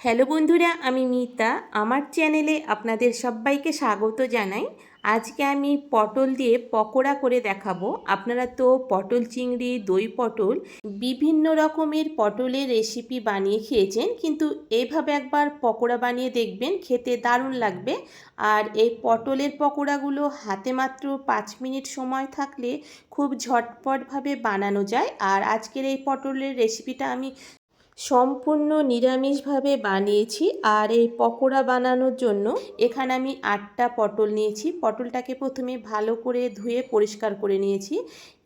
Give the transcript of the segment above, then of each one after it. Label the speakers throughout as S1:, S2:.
S1: Hello বন্ধুরা, আমি মিতা। আমার চ্যানেলে আপনাদের সবাইকে স্বাগত জানাই। আজকে আমি পটল দিয়ে পকোড়া করে দেখাবো। আপনারা তো পটল চিংড়ি, দই পটল, বিভিন্ন রকমের পটলের রেসিপি বানিয়ে খেয়েছেন, কিন্তু এইভাবে একবার পকোড়া বানিয়ে দেখবেন, খেতে দারুণ লাগবে। আর এই পটলের পকোড়াগুলো হাতে মাত্র পাঁচ মিনিট সময় থাকলে খুব ঝটপটভাবে বানানো যায়। আর আজকের এই পটলের রেসিপিটা আমি সম্পূর্ণ নিরামিষভাবে বানিয়েছি আর এই পকোড়া বানানোর জন্য এখানে আমি আটটা পটল নিয়েছি। পটলটাকে প্রথমে ভালো করে ধুয়ে পরিষ্কার করে নিয়েছি।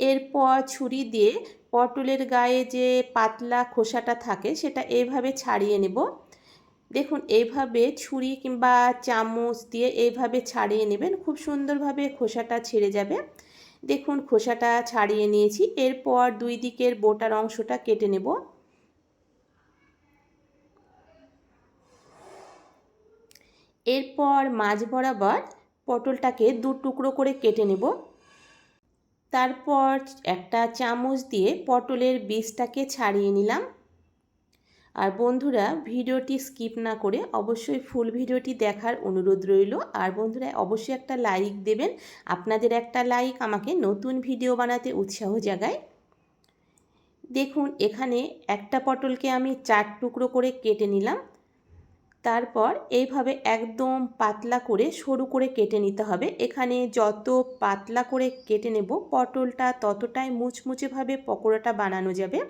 S1: এরপর ছুরি দিয়ে পটলের গায়ে যে পাতলা খোসাটা থাকে সেটা এইভাবে ছাড়িয়ে নেব। দেখুন এইভাবে ছুরি কিংবা চামচ দিয়ে এইভাবে ছাড়িয়ে নেবেন। খুব সুন্দরভাবে খোসাটা ছেড়ে যাবে। দেখুন, খোসাটা ছাড়িয়ে নিয়েছি। এরপর দুই দিকের বোটার অংশটা কেটে নেব। এরপর মাঝ বরাবর পটলটাকে দু টুকরো করে কেটে নেব। তারপর একটা চামচ দিয়ে পটলের বীজটাকে ছাড়িয়ে নিলাম। আর বন্ধুরা, ভিডিওটি স্কিপ না করে অবশ্যই ফুল ভিডিওটি দেখার অনুরোধ রইল। আর বন্ধুরা, অবশ্যই একটা লাইক দেবেন। আপনাদের একটা লাইক আমাকে নতুন ভিডিও বানাতে উৎসাহ জাগায়। দেখুন, এখানে একটা পটলকে আমি চার টুকরো করে কেটে নিলাম। তারপর এইভাবে একদম পাতলা করে সরু করে কেটে নিতে হবে। এখানে যত পাতলা করে কেটে নেব, পটলটা ততটাই মুচমুচেভাবে পকোড়াটা বানানো যাবে।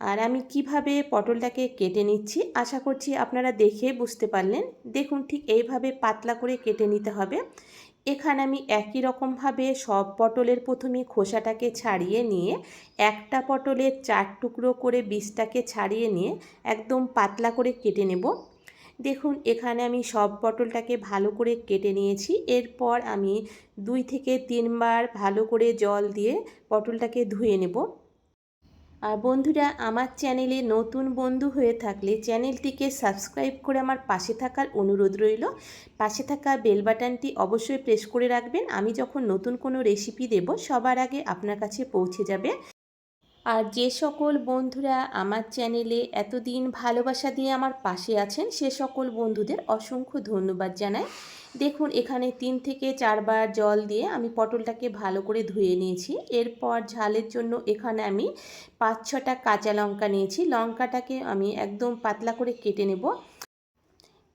S1: আর আমি কীভাবে পটলটাকে কেটে নিচ্ছি, আশা করছি আপনারা দেখে বুঝতে পারলেন। দেখুন ঠিক এইভাবে পাতলা করে কেটে নিতে হবে। এখানে আমি একই রকমভাবে সব পটলের প্রথমে খোসাটাকে ছাড়িয়ে নিয়ে, একটা পটলের চার টুকরো করে বীজটাকে ছাড়িয়ে নিয়ে একদম পাতলা করে কেটে নেব। দেখুন, এখানে আমি সব পটলটাকে ভালো করে কেটে নিয়েছি। এরপর আমি দুই থেকে তিনবার ভালো করে জল দিয়ে পটলটাকে ধুয়ে নেব। আর বন্ধুরা, আমার চ্যানেলে নতুন বন্ধু হয়ে থাকলে চ্যানেলটিকে সাবস্ক্রাইব করে আমার পাশে থাকার অনুরোধ রইল। পাশে থাকা বেল বাটনটি অবশ্যই প্রেস করে রাখবেন। আমি যখন নতুন কোনো রেসিপি দেব, সবার আগে আপনার কাছে পৌঁছে যাবে। আর যে সকল বন্ধুরা আমার চ্যানেলে এতদিন ভালোবাসা দিয়ে আমার পাশে আছেন, সে সকল বন্ধুদের অসংখ্য ধন্যবাদ জানাই। দেখুন, এখানে তিন থেকে চারবার জল দিয়ে আমি পটলটাকে ভালো করে ধুয়ে নিয়েছি। এরপর ঝালের জন্য এখানে আমি পাঁচ ছটা কাঁচা লঙ্কা নিয়েছি। লঙ্কাটাকে আমি একদম পাতলা করে কেটে নেব।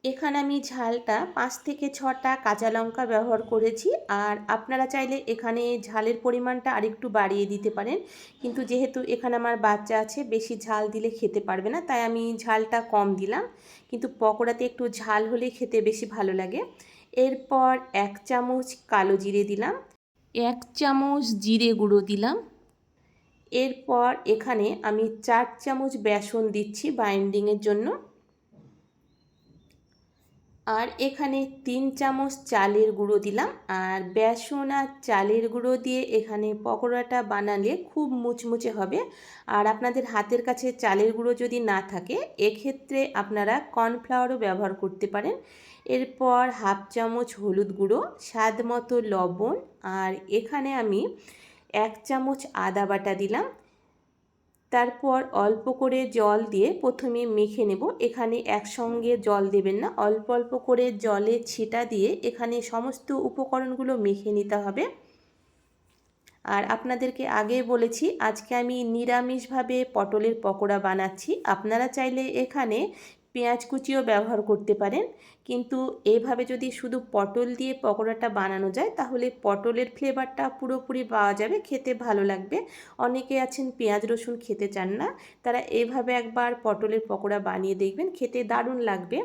S1: এখানে আমি ঝালটা পাঁচ থেকে ছটা কাঁচা লঙ্কা ব্যবহার করেছি। আর আপনারা চাইলে এখানে ঝালের পরিমাণটা আরেকটু বাড়িয়ে দিতে পারেন। কিন্তু যেহেতু এখানে আমার বাচ্চা আছে, বেশি ঝাল দিলে খেতে পারবে না, তাই আমি ঝালটা কম দিলাম। কিন্তু পকোড়াতে একটু ঝাল হলে খেতে বেশি ভালো লাগে। এরপর এক চামচ কালো জিরে দিলাম। এক চামচ জিরে গুঁড়ো দিলাম। এরপর এখানে আমি চার চামচ বেসন দিচ্ছি বাইন্ডিংয়ের জন্য। আর এখানে তিন চামচ চালের গুঁড়ো দিলাম। আর বেসন আর চালের গুঁড়ো দিয়ে এখানে পকোড়াটা বানালে খুব মুচমুচে হবে। আর আপনাদের হাতের কাছে চালের গুঁড়ো যদি না থাকে, এক্ষেত্রে আপনারা কর্নফ্লাওয়ারও ব্যবহার করতে পারেন। এরপর হাফ চামচ হলুদ গুঁড়ো, স্বাদ মতো লবণ, আর এখানে আমি এক চামচ আদা বাটা দিলাম। তারপর অল্প করে জল দিয়ে প্রথমে মেখে নেব। এখানে একসঙ্গে জল দেবেন না। অল্প অল্প করে জলে ছিটা দিয়ে এখানে সমস্ত উপকরণগুলো মেখে নিতে হবে। আর আপনাদেরকে আগে বলেছি, আজকে আমি নিরামিষভাবে পটলের পকোড়া বানাচ্ছি। আপনারা চাইলে এখানে পেঁয়াজ কুচিও ব্যবহার করতে পারেন। কিন্তু এভাবে যদি শুধু পটল দিয়ে পকোড়াটা বানানো যায়, তাহলে পটলের ফ্লেভারটা পুরোপুরি পাওয়া যাবে, খেতে ভালো লাগবে। অনেকে আছেন পেঁয়াজ, রসুন খেতে চান না, তারা এভাবে একবার পটলের পকোড়া বানিয়ে দেখবেন, খেতে দারুণ লাগবে।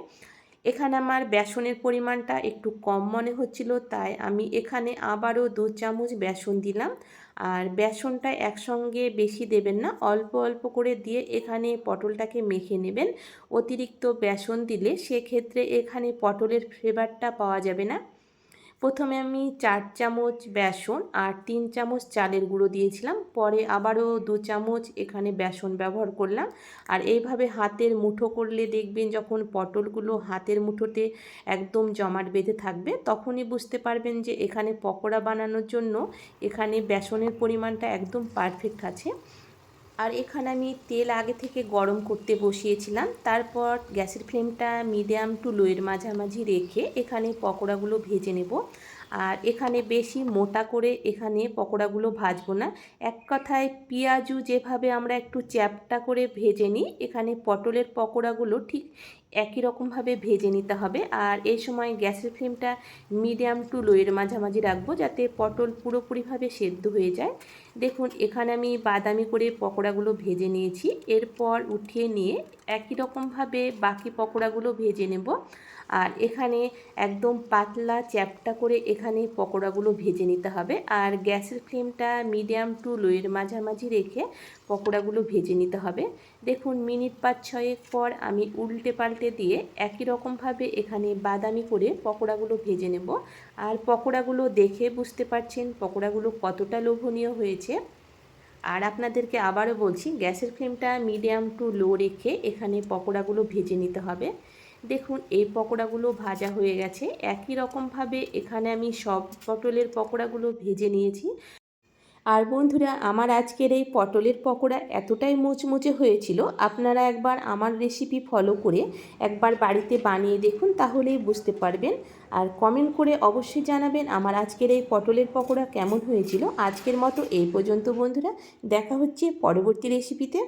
S1: এখানে আমার বেসনের পরিমাণটা একটু কম মনে হচ্ছিল, তাই আমি এখানে আবারও দু চামচ বেসন দিলাম। আর বেসনটা একসঙ্গে বেশি দেবেন না, অল্প অল্প করে দিয়ে এখানে পটলটাকে মেখে নেবেন। অতিরিক্ত বেসন দিলে সেক্ষেত্রে এখানে পটলের ফ্লেভারটা পাওয়া যাবে না। প্রথমে আমি চার চামচ বেসন আর তিন চামচ চালের গুঁড়ো দিয়েছিলাম। পরে আবারও দু চামচ এখানে বেসন ব্যবহার করলাম। আর এইভাবে হাতের মুঠো করলে দেখবেন যখন পটলগুলো হাতের মুঠোতে একদম জমাট বেঁধে থাকবে, তখনই বুঝতে পারবেন যে এখানে পকোড়া বানানোর জন্য এখানে বেসনের পরিমাণটা একদম পারফেক্ট আছে। আর এখানে আমি তেল আগে থেকে গরম করতে বসিয়েছিলাম। তারপর গ্যাসের ফ্লেমটা মিডিয়াম টু লোয়ের মাঝামাঝি রেখে এখানে পকোড়াগুলো ভেজে নেব। আর এখানে বেশি মোটা করে এখানে পকোড়াগুলো ভাজবো না। এক কথায় পেঁয়াজু যেভাবে আমরা একটু চ্যাপটা করে ভেজে নিই, এখানে পটলের পকোড়াগুলো ঠিক একই রকমভাবে ভেজে নিতে হবে। আর এই সময় গ্যাসের ফ্লেমটা মিডিয়াম টু লোয়ের মাঝামাঝি রাখব যাতে পটল পুরোপুরিভাবে সেদ্ধ হয়ে যায়। দেখুন, এখানে আমি বাদামি করে পকোড়াগুলো ভেজে নিয়েছি। এরপর উঠিয়ে নিয়ে একই রকমভাবে বাকি পকোড়াগুলো ভেজে নেব। আর এখানে একদম পাতলা চ্যাপটা করে এখানে পকোড়াগুলো ভেজে নিতে হবে। আর গ্যাসের ফ্লেমটা মিডিয়াম টু লোয়ের মাঝামাঝি রেখে পকোড়াগুলো ভেজে নিতে হবে। দেখুন, মিনিট পাঁচ ছয়েক পর আমি উল্টে পাল্টে দিয়ে একই রকমভাবে এখানে বাদামি করে পকোড়াগুলো ভেজে নেব। আর পকোড়াগুলো দেখে বুঝতে পারছেন পকোড়াগুলো কতটা লোভনীয় হয়েছে। আর আপনাদেরকে আবারও বলছি, গ্যাসের ফ্লেমটা মিডিয়াম টু লো রেখে এখানে পকোড়াগুলো ভেজে নিতে হবে। দেখুন, এই পকোড়াগুলো ভাজা হয়ে গেছে। একই রকমভাবে এখানে আমি সব পটলের পকোড়াগুলো ভেজে নিয়েছি। আর বন্ধুরা, আমার আজকের এই পটলের পকোড়া এতটাই মুচমুচে হয়েছিল, আপনারা একবার আমার রেসিপি ফলো করে একবার বাড়িতে বানিয়ে দেখুন, তাহলেই বুঝতে পারবেন। আর কমেন্ট করে অবশ্যই জানাবেন আমার আজকের এই পটলের পকোড়া কেমন হয়েছিল। আজকের মতো এই পর্যন্ত বন্ধুরা, দেখা হচ্ছে পরবর্তী রেসিপিতে